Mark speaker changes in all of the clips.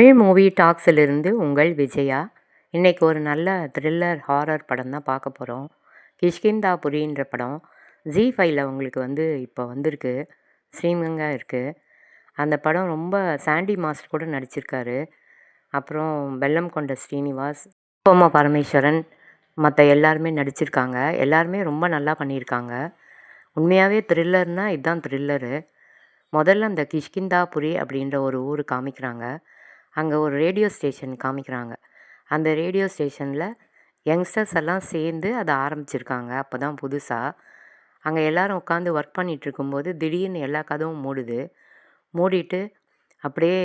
Speaker 1: Tamil movie டாக்ஸிலிருந்து உங்கள் விஜயா. இன்றைக்கி ஒரு நல்ல த்ரில்லர் ஹாரர் படம் தான் பார்க்க போகிறோம் கிஷ்கிந்தாபுரின்ற படம். ஜி ஃபைவ்ல உங்களுக்கு வந்து இப்போ வந்திருக்கு. ஸ்ரீமங்கா இருக்குது அந்த படம் ரொம்ப சாண்டி மாஸ்டர் கூட நடிச்சிருக்காரு. அப்புறம் வெல்லம் கொண்ட ஸ்ரீனிவாஸ் கோமா பரமேஸ்வரன் மற்ற எல்லாருமே நடிச்சிருக்காங்க. எல்லாருமே ரொம்ப நல்லா பண்ணியிருக்காங்க. உண்மையாகவே த்ரில்லர்னால் இதுதான் த்ரில்லரு முதல்ல அந்த கிஷ்கிந்தாபுரி அப்படின்ற ஒரு ஊர் காமிக்கிறாங்க. அங்கே ஒரு ரேடியோ ஸ்டேஷன் காமிக்கிறாங்க. அந்த ரேடியோ ஸ்டேஷனில் யங்ஸ்டர்ஸ் எல்லாம் சேர்ந்து அதை ஆரம்பிச்சிருக்காங்க. அப்போ தான் புதுசாக அங்கே எல்லோரும் உட்காந்து ஒர்க் பண்ணிகிட்ருக்கும்போது திடீர்னு எல்லா கதவும் மூடுது. மூடிட்டு அப்படியே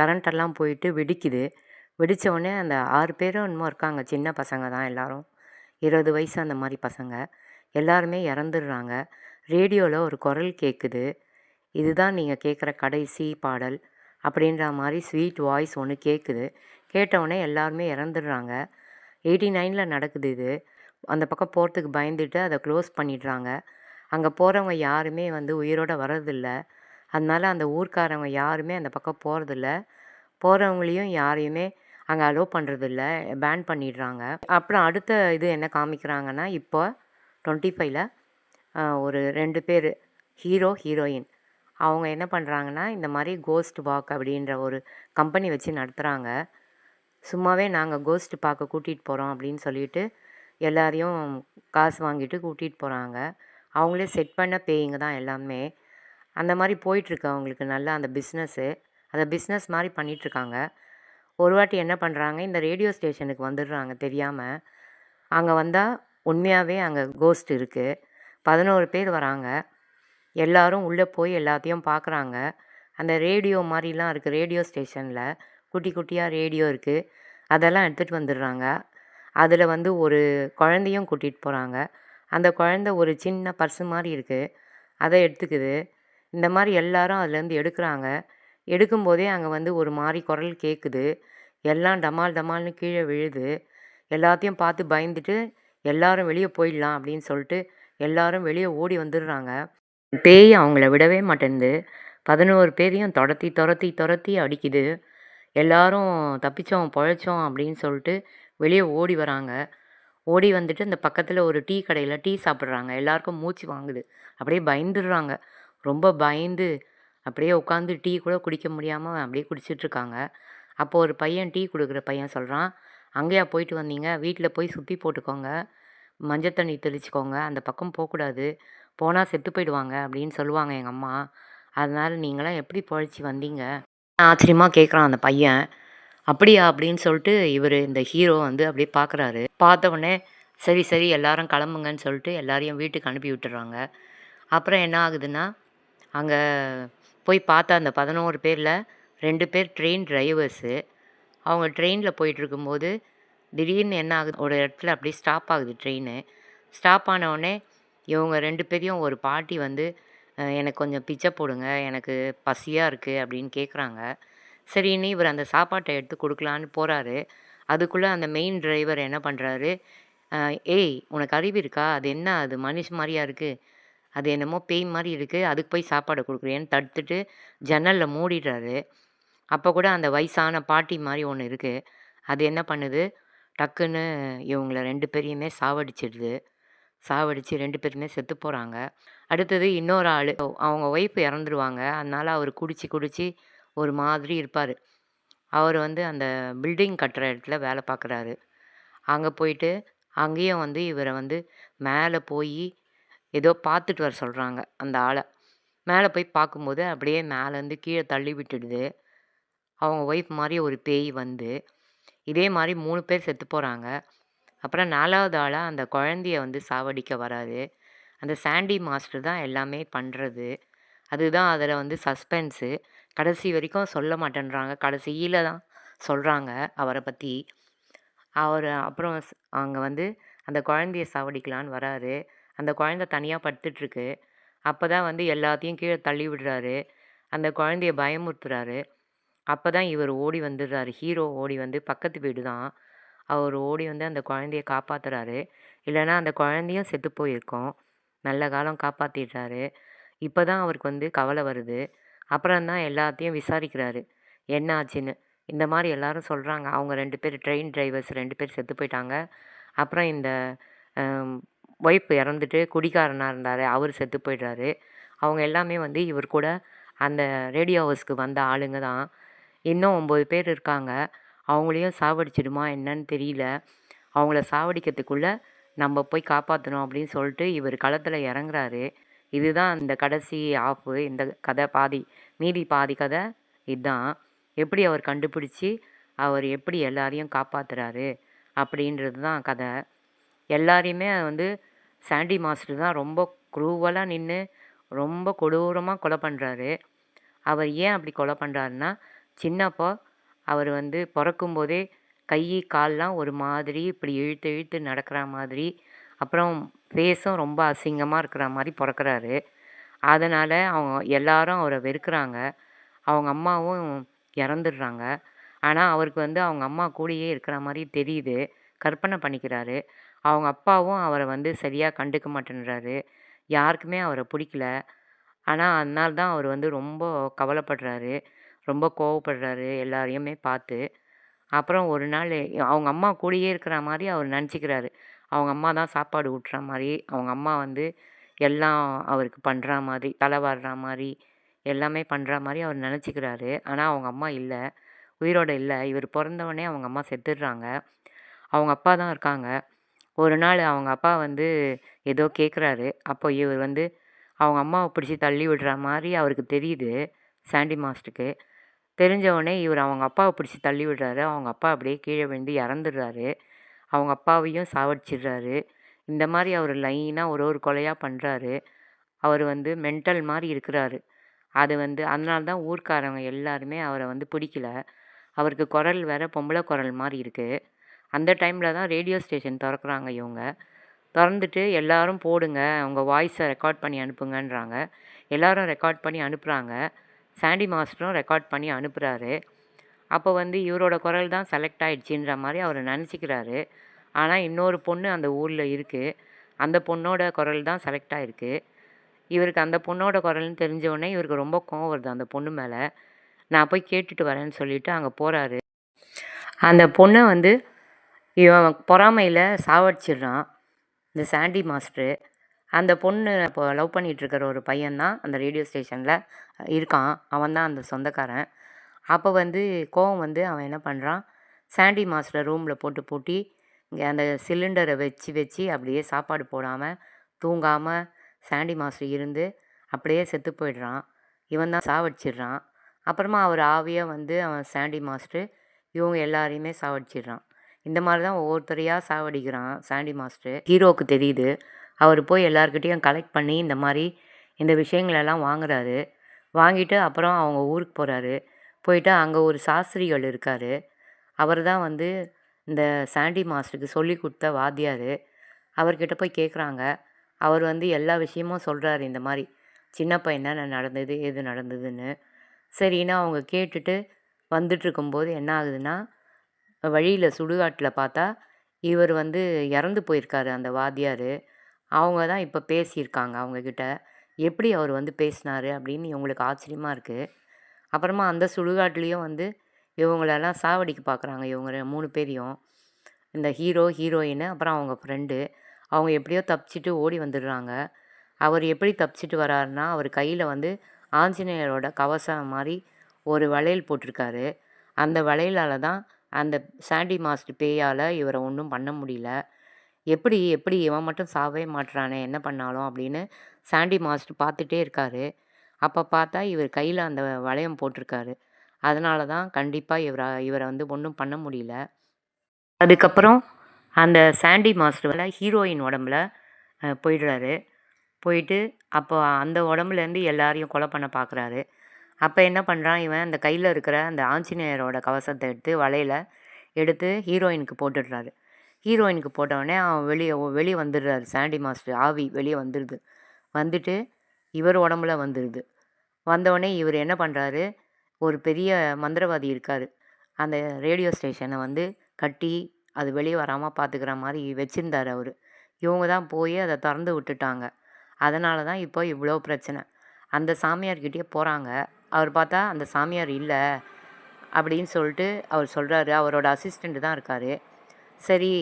Speaker 1: கரண்ட்டெல்லாம் போயிட்டு வெடிக்குது. வெடித்த உடனே அந்த ஆறு பேரும் இன்னமும் இருக்காங்க. சின்ன பசங்க தான் எல்லோரும். இருபது வயசு அந்த மாதிரி பசங்க. எல்லாருமே இறந்துடுறாங்க. ரேடியோவில் ஒரு குரல் கேட்குது இதுதான் நீங்கள் கேட்குற கடைசி பாடல். அப்படின்ற மாதிரி ஸ்வீட் வாய்ஸ் ஒன்று கேட்குது கேட்டவுடனே எல்லாருமே இறந்துடுறாங்க. எயிட்டி நைனில் நடக்குது இது. அந்த பக்கம் போகிறதுக்கு பயந்துட்டு அதை க்ளோஸ் பண்ணிடுறாங்க. அங்கே போகிறவங்க யாருமே வந்து உயிரோடு வர்றதில்ல. அதனால அந்த ஊர்க்காரவங்க யாருமே அந்த பக்கம் போகிறதில்ல போகிறவங்களையும் யாரையுமே அங்கே அலோவ் பண்ணுறதில்ல பேன் பண்ணிடுறாங்க. அப்புறம் அடுத்த இது என்ன காமிக்கிறாங்கன்னா இப்போ டுவெண்ட்டி ஃபைவ்ல ஒரு ரெண்டு பேர் ஹீரோ ஹீரோயின் அவங்க என்ன பண்ணுறாங்கன்னா இந்த மாதிரி கோஸ்ட் வாக் அப்படின்ற ஒரு கம்பெனி வச்சு நடத்துகிறாங்க சும்மாவே நாங்கள் கோஸ்ட் பார்க்க கூட்டிகிட்டு போகிறோம் அப்படின்னு சொல்லிட்டு எல்லாரையும் காசு வாங்கிட்டு கூட்டிகிட்டு போகிறாங்க அவங்களே செட் பண்ண பேயிங்க தான் எல்லாமே. அந்த மாதிரி போயிட்டுருக்கு அவங்களுக்கு நல்லா அந்த பிஸ்னஸ்ஸு அதை பிஸ்னஸ் மாதிரி பண்ணிகிட்ருக்காங்க ஒரு வாட்டி என்ன பண்ணுறாங்க இந்த ரேடியோ ஸ்டேஷனுக்கு வந்துடுறாங்க தெரியாமல் அங்கே வந்தால் உண்மையாகவே அங்கே கோஸ்ட் இருக்குது பதினோரு பேர் வராங்க. எல்லாரும் உள்ளே போய் எல்லாத்தையும் பார்க்குறாங்க அந்த ரேடியோ மாதிரிலாம் இருக்குது ரேடியோ ஸ்டேஷனில். குட்டி குட்டியாக ரேடியோ இருக்குது அதெல்லாம் எடுத்துகிட்டு வந்துடுறாங்க. அதில் வந்து ஒரு குழந்தையும் கூட்டிகிட்டு போகிறாங்க அந்த குழந்த ஒரு சின்ன பர்ஸு மாதிரி இருக்குது அதை எடுத்துக்குது. இந்த மாதிரி எல்லாரும் அதுலேருந்து எடுக்கிறாங்க. எடுக்கும்போதே அங்கே வந்து ஒரு மாதிரி குரல் கேட்குது எல்லாம் டமால் டமால்னு கீழே விழுது. எல்லாத்தையும் பார்த்து பயந்துட்டு எல்லாரும் வெளியே போயிடலாம் அப்படின்னு சொல்லிட்டு எல்லாரும் வெளியே ஓடி வந்துடுறாங்க. பேய் அவங்கள விடவே மாட்டேன்து பதினோரு பேரையும் துரத்தி துரத்தி துரத்தி அடிக்குது. எல்லாரும் தப்பிச்சோம் பொழைச்சோம் அப்படின்னு சொல்லிட்டு வெளியே ஓடி வராங்க. ஓடி வந்துட்டு அந்த பக்கத்தில் ஒரு டீ கடையில் டீ சாப்பிட்றாங்க. எல்லாருக்கும் மூச்சு வாங்குது. அப்படியே பயந்துடுறாங்க. ரொம்ப பயந்து அப்படியே உட்காந்து டீ கூட குடிக்க முடியாமல் அப்படியே குடிச்சிட்ருக்காங்க. அப்போ ஒரு பையன் டீ கொடுக்குற பையன் சொல்கிறான் அங்கேயா போயிட்டு வந்தீங்க. வீட்டில் போய் சுற்றி போட்டுக்கோங்க. மஞ்சள் தண்ணி தெளிச்சுக்கோங்க. அந்த பக்கம் போகக்கூடாது. போனால் செத்து போயிடுவாங்க அப்படின்னு சொல்லுவாங்க எங்கள் அம்மா. அதனால் நீங்களாம் எப்படி பொழைச்சி வந்தீங்க? ஆச்சரியமாக கேட்குறான் அந்த பையன். அப்படியா? அப்படின்னு சொல்லிட்டு இவர் இந்த ஹீரோ வந்து அப்படியே பார்க்குறாரு பார்த்த உடனே சரி சரி எல்லாரும் கிளம்புங்கன்னு சொல்லிட்டு எல்லாரையும் வீட்டுக்கு அனுப்பி விட்டுறாங்க. அப்புறம் என்ன ஆகுதுன்னா அங்கே போய் பார்த்தா அந்த பதினோரு பேரில் ரெண்டு பேர் ட்ரெயின் டிரைவர்ஸு அவங்க ட்ரெயினில் போயிட்டுருக்கும்போது திடீர்னு என்ன ஆகுது? ஒரு இடத்துல அப்படியே ஸ்டாப் ஆகுது ட்ரெயின் ஸ்டாப் ஆனவுடனே இவங்க ரெண்டு பேரையும் ஒரு பாட்டி வந்து எனக்கு கொஞ்சம் பிச்சை போடுங்க எனக்கு பசியாக இருக்குது அப்படின்னு கேட்குறாங்க சரின்னு இவர் அந்த சாப்பாட்டை எடுத்து கொடுக்கலான்னு போகிறாரு அதுக்குள்ளே அந்த மெயின் டிரைவர் என்ன பண்ணுறாரு ஏய் உனக்கு அறிவு இருக்கா? அது என்ன? அது மனுஷ மாதிரியா இருக்குது அது என்னமோ பேய் மாதிரி இருக்குது அதுக்கு போய் சாப்பாடு கொடுக்குறேன்னு தடுத்துட்டு ஜன்னலில் மூடிடுறாரு. அப்போ கூட அந்த வயசான பாட்டி மாதிரி ஒன்று இருக்குது அது என்ன பண்ணுது? டக்குன்னு இவங்கள ரெண்டு பேரையுமே சாவடிச்சிடுது. சாவடித்து ரெண்டு பேருமே செத்து போகிறாங்க அடுத்தது இன்னொரு ஆள் அவங்க ஒய்ஃப் இறந்துருவாங்க. அதனால் அவர் குடித்து குடித்து ஒரு மாதிரி இருப்பார். அவர் வந்து அந்த பில்டிங் கட்டுற இடத்துல வேலை பார்க்குறாரு அங்கே போயிட்டு அங்கேயும் வந்து இவரை வந்து மேலே போய் ஏதோ பார்த்துட்டு வர சொல்கிறாங்க அந்த ஆளை. மேலே போய் பார்க்கும்போது அப்படியே மேலேருந்து கீழே தள்ளி விட்டுடுது. அவங்க ஒய்ஃப் மாதிரி ஒரு பேய் வந்து இதே மாதிரி மூணு பேர் செத்து போகிறாங்க அப்புறம் நாலாவது ஆளாக அந்த குழந்தைய வந்து சாவடிக்க வராரு. அந்த சாண்டி மாஸ்டர் தான் எல்லாமே பண்ணுறது அதுதான் அதில் வந்து சஸ்பென்ஸு. கடைசி வரைக்கும் சொல்ல மாட்டேன்றாங்க. கடைசியில் தான் சொல்கிறாங்க அவரை பற்றி அவர் அப்புறம் அங்கே வந்து அந்த குழந்தைய சாவடிக்கலான்னு வராரு. அந்த குழந்த தனியாக படுத்துட்ருக்கு. அப்போ தான் வந்து எல்லாத்தையும் கீழே தள்ளி விடுறாரு. அந்த குழந்தைய பயமுறுத்துறாரு. அப்போ தான் இவர் ஓடி வந்துடுறாரு. ஹீரோ ஓடி வந்து பக்கத்து வீடு தான். அவர் ஓடி வந்து அந்த குழந்தைய காப்பாற்றுறாரு இல்லைன்னா அந்த குழந்தையும் செத்து போயிருக்கும். நல்ல காலம் காப்பாற்றிடுறாரு இப்போ தான் அவருக்கு வந்து கவலை வருது. அப்புறம் தான் எல்லாத்தையும் விசாரிக்கிறாரு. என்ன ஆச்சுன்னு? இந்த மாதிரி எல்லாரும் சொல்கிறாங்க அவங்க ரெண்டு பேர் ட்ரெயின் டிரைவர்ஸ் ரெண்டு பேர் செத்து போயிட்டாங்க. அப்புறம் இந்த ஒய்ஃப் இறந்துட்டு குடிகாரனாக இருந்தார். அவர் செத்து போயிடுறாரு. அவங்க எல்லாமே வந்து இவர் கூட அந்த ரேடியோ ஹவுஸ்க்கு வந்த ஆளுங்க தான். இன்னும் ஒம்பது பேர் இருக்காங்க. அவங்களையும் சாவடிச்சிடுமா என்னன்னு தெரியல. அவங்கள சாவடிக்கிறதுக்குள்ளே நம்ம போய் காப்பாற்றணும் அப்படின்னு சொல்லிட்டு இவர் களத்தில் இறங்குறாரு. இதுதான் இந்த கடைசி ஆஃபு இந்த கதை பாதி மீதி பாதி கதை இதுதான் எப்படி அவர் கண்டுபிடிச்சி அவர் எப்படி எல்லாரையும் காப்பாத்துறாரு அப்படின்றது தான் கதை. எல்லாரையுமே வந்து சாண்டி மாஸ்டர் தான் ரொம்ப குரூவலாக நின்று ரொம்ப கொடூரமாக கொலை பண்ணுறாரு அவர் ஏன் அப்படி கொலை பண்ணுறாருன்னா சின்னப்போ அவர் வந்து பிறக்கும்போதே கை கால்லாம் ஒரு மாதிரி இப்படி இழுத்து இழுத்து நடக்கிற மாதிரி. அப்புறம் ஃபேஸும் ரொம்ப அசிங்கமாக இருக்கிற மாதிரி பிறக்கிறாரு. அதனால் அவங்க எல்லாரும் அவரை வெறுக்கிறாங்க. அவங்க அம்மாவும் இறந்துடுறாங்க. ஆனால் அவருக்கு வந்து அவங்க அம்மா கூடயே இருக்கிற மாதிரி தெரியுது. கற்பனை பண்ணிக்கிறாரு. அவங்க அப்பாவும் அவரை வந்து சரியாக கண்டுக்க மாட்டேன்றாரு. யாருக்குமே அவரை பிடிக்கல. ஆனால் அதனால்தான் அவர் வந்து ரொம்ப கவலைப்படுறாரு. ரொம்ப கோவப்படுறாரு எல்லாரையுமே பார்த்து. அப்புறம் ஒரு நாள் அவங்க அம்மா கூடயே இருக்கிற மாதிரி அவர் நினச்சிக்கிறாரு. அவங்க அம்மா தான் சாப்பாடு ஊட்டுற மாதிரி அவங்க அம்மா வந்து எல்லாம் அவருக்கு பண்ணுற மாதிரி தலை வாடுற மாதிரி எல்லாமே பண்ணுற மாதிரி அவர் நினச்சிக்கிறாரு. ஆனால் அவங்க அம்மா இல்லை உயிரோடு இல்லை. இவர் பிறந்தவொடனே அவங்க அம்மா செத்துடுறாங்க. அவங்க அப்பா தான் இருக்காங்க. ஒரு நாள் அவங்க அப்பா வந்து ஏதோ கேட்குறாரு. அப்போ இவர் வந்து அவங்க அம்மாவை பிடிச்சி தள்ளி விடுற மாதிரி அவருக்கு தெரியுது சாண்டி மாஸ்டருக்கு. தெரிஞ்சவனே இவர் அவங்க அப்பாவை பிடிச்சி தள்ளி விடுறாரு. அவங்க அப்பா அப்படியே கீழே விழுந்து இறந்துடுறாரு. அவங்க அப்பாவையும் சாவடிச்சிடுறாரு. இந்த மாதிரி அவர் லைனாக ஒரு ஒரு கொலையாக பண்ணுறாரு அவர் வந்து மென்டல் மாதிரி இருக்கிறாரு. அது வந்து அதனால தான் ஊர்க்காரவங்க எல்லாருமே அவரை வந்து பிடிக்கல. அவருக்கு குரல் வேற பொம்பளை குரல் மாதிரி இருக்குது அந்த டைமில் தான் ரேடியோ ஸ்டேஷன் திறக்கிறாங்க இவங்க. திறந்துட்டு எல்லாரும் போடுங்க. உங்கள் வாய்ஸை ரெக்கார்ட் பண்ணி அனுப்புங்கன்றாங்க. எல்லாரும் ரெக்கார்ட் பண்ணி அனுப்புகிறாங்க சாண்டி மாஸ்டரும் ரெக்கார்ட் பண்ணி அனுப்புகிறாரு அப்போ வந்து இவரோட குரல் தான் செலக்ட் ஆகிடுச்சின்ற மாதிரி அவர் நினச்சிக்கிறாரு. ஆனால் இன்னொரு பொண்ணு அந்த ஊரில் இருக்குது அந்த பொண்ணோட குரல் தான் செலக்ட் ஆகிருக்கு இவருக்கு அந்த பொண்ணோட குரல்னு தெரிஞ்சவுடனே இவருக்கு ரொம்ப கோவம் வருது அந்த பொண்ணு மேலே. நான் போய் கேட்டுட்டு வரேன்னு சொல்லிவிட்டு அங்கே போகிறாரு அந்த பொண்ணை வந்து இவன் பொறாமையில் சாவடிச்சிடுறான். இந்த சாண்டி மாஸ்டரு அந்த பொண்ணு இப்போ லவ் பண்ணிகிட்ருக்கிற ஒரு பையன்தான் அந்த ரேடியோ ஸ்டேஷனில் இருக்கான். அவன் தான் அந்த சொந்தக்காரன். அப்போ வந்து கோவம் வந்து அவன் என்ன பண்ணுறான் சாண்டி மாஸ்டரை ரூமில் போட்டு பூட்டி இங்கே அந்த சிலிண்டரை வச்சு வச்சு அப்படியே சாப்பாடு போடாமல் தூங்காமல் சாண்டி மாஸ்டர் இருந்து அப்படியே செத்து போயிடுறான். இவன் தான் சாவடிச்சிடுறான். அப்புறமா அவர் ஆவியாக வந்து அவன் சாண்டி மாஸ்டர் இவங்க எல்லாரையுமே சாவடிச்சிடுறான். இந்த மாதிரி தான் ஒவ்வொருத்தரையாக சாவடிக்கிறான் சாண்டி மாஸ்டர். ஹீரோவுக்கு தெரியுது. அவர் போய் எல்லார்கிட்டேயும் கலெக்ட் பண்ணி இந்த மாதிரி இந்த விஷயங்களெல்லாம் வாங்குறாரு. வாங்கிட்டு அப்புறம் அவங்க ஊருக்கு போகிறாரு போயிட்டு அங்கே ஒரு சாஸ்திரிகள் இருக்கார். அவர் தான் வந்து இந்த சாண்டி மாஸ்டருக்கு சொல்லி கொடுத்த வாத்தியார். அவர்கிட்ட போய் கேட்குறாங்க அவர் வந்து எல்லா விஷயமும் சொல்கிறாரு இந்த மாதிரி சின்னப்பா என்னென்ன நடந்தது எது நடந்ததுன்னு? சரின்னு அவங்க கேட்டுட்டு வந்துட்டுருக்கும்போது என்ன ஆகுதுன்னா வழியில் சுடுகாட்டில் பார்த்தா இவர் வந்து இறந்து போயிருக்காரு அந்த வாத்தியார். அவங்க தான் இப்போ பேசியிருக்காங்க அவங்கக்கிட்ட எப்படி அவர் வந்து பேசினாரு அப்படின்னு இவங்களுக்கு ஆச்சரியமாக இருக்குது அப்புறமா அந்த சுடுகாட்லேயும் வந்து இவங்களெல்லாம் சாவடிக்க பார்க்குறாங்க இவங்க மூணு பேரையும். இந்த ஹீரோ ஹீரோயின் அப்புறம் அவங்க ஃப்ரெண்டு. அவங்க எப்படியோ தப்பிச்சிட்டு ஓடி வந்துடுறாங்க. அவர் எப்படி தப்பிச்சிட்டு வராருன்னா அவர் கையில் வந்து ஆஞ்சநேயரோட கவசம் மாதிரி ஒரு வளையல் போட்டிருக்காரு. அந்த வளையலால் தான் அந்த சாண்டி மாஸ்டர் பேயால் இவரை ஒன்றும் பண்ண முடியல. எப்படி எப்படி இவன் மட்டும் சாவே மாட்றானே என்ன பண்ணாலும் அப்படின்னு சாண்டி மாஸ்டர் பார்த்துட்டே இருக்காரு. அப்போ பார்த்தா இவர் கையில் அந்த வளையம் போட்டிருக்காரு. அதனால தான் கண்டிப்பாக இவரை இவரை வந்து ஒன்றும் பண்ண முடியல. அதுக்கப்புறம் அந்த சாண்டி மாஸ்டர் ஹீரோயின் உடம்புல போயிடுறாரு. போயிட்டு அப்போ அந்த உடம்புலேருந்து எல்லாரையும் கொலை பண்ண பார்க்குறாரு அப்போ என்ன பண்ணுறான் இவன்? அந்த கையில் இருக்கிற அந்த ஆஞ்சநேயரோட கவசத்தை எடுத்து வலையில் எடுத்து ஹீரோயினுக்கு போட்டுடுறாரு. ஹீரோயினுக்கு போட்டவுடனே அவன் வெளியே வெளியே வந்துடுறாரு. சாண்டி மாஸ்டர் ஆவி வெளியே வந்துடுது வந்துட்டு இவர் உடம்புல வந்துடுது வந்தவுடனே இவர் என்ன பண்ணுறாரு ஒரு பெரிய மந்திரவாதி இருக்கார். அந்த ரேடியோ ஸ்டேஷனை வந்து கட்டி அது வெளியே வராமல் பார்த்துக்கிற மாதிரி வச்சுருந்தார் அவர். இவங்க தான் போய் அதை திறந்து விட்டுட்டாங்க. அதனால தான் இப்போ இவ்வளோ பிரச்சனை. அந்த சாமியார்கிட்டே போகிறாங்க அவர் பார்த்தா அந்த சாமியார் இல்லை அப்படின்னு சொல்லிட்டு அவர் சொல்கிறாரு அவரோட அசிஸ்டண்ட்டு தான் இருக்கார். சரி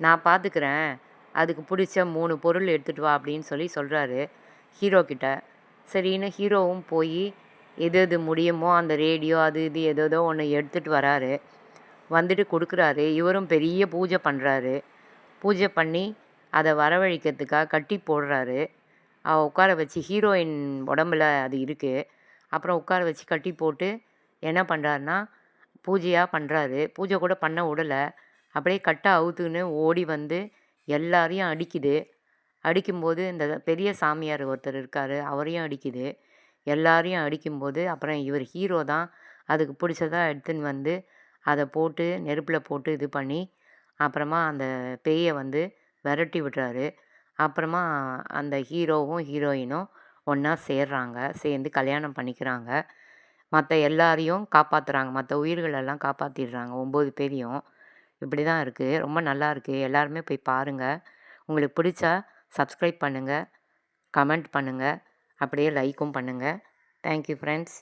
Speaker 1: நான் பார்த்துக்கிறேன் அதுக்கு பிடிச்ச மூணு பொருள் எடுத்துகிட்டு வா அப்படின்னு சொல்லி சொல்கிறாரு ஹீரோ கிட்ட. சரின்னு ஹீரோவும் போய் எது எது முடியுமோ அந்த ரேடியோ அது இது ஏதோ ஒன்று எடுத்துகிட்டு வராரு. வந்துட்டு கொடுக்குறாரு. இவரும் பெரிய பூஜை பண்ணுறாரு பூஜை பண்ணி அதை வரவழைக்கிறதுக்காக கட்டி போடுறாரு. அவ உட்கார வச்சு ஹீரோயின் உடம்புல அது இருக்குது அப்புறம் உட்கார வச்சு கட்டி போட்டு என்ன பண்ணுறாருனா பூஜையாக பண்ணுறாரு பூஜை கூட பண்ண விடலை அப்படியே கட்டை அவுத்துக்குன்னு ஓடி வந்து எல்லாரையும் அடிக்குது. அடிக்கும்போது இந்த பெரிய சாமியார் ஒருத்தர் இருக்கார் அவரையும் அடிக்குது. எல்லாரையும் அடிக்கும்போது அப்புறம் இவர் ஹீரோ தான் அதுக்கு பிடிச்சதாக எடுத்துன்னு வந்து அதை போட்டு நெருப்பில் போட்டு இது பண்ணி அப்புறமா அந்த பேயை வந்து விரட்டி விடுறாரு. அப்புறமா அந்த ஹீரோவும் ஹீரோயினும் ஒன்றா சேர்றாங்க சேர்ந்து கல்யாணம் பண்ணிக்கிறாங்க. மற்ற எல்லாரையும் காப்பாற்றுறாங்க மற்ற உயிர்களெல்லாம் காப்பாற்றிடுறாங்க ஒம்பது பேரையும். இப்படி தான் இருக்குது ரொம்ப நல்லா இருக்குது எல்லாருமே போய் பாருங்கள் உங்களுக்கு பிடிச்சா சப்ஸ்கிரைப் பண்ணுங்கள் கமெண்ட் பண்ணுங்கள் அப்படியே லைக்கும் பண்ணுங்கள் தேங்க்யூ ஃப்ரெண்ட்ஸ்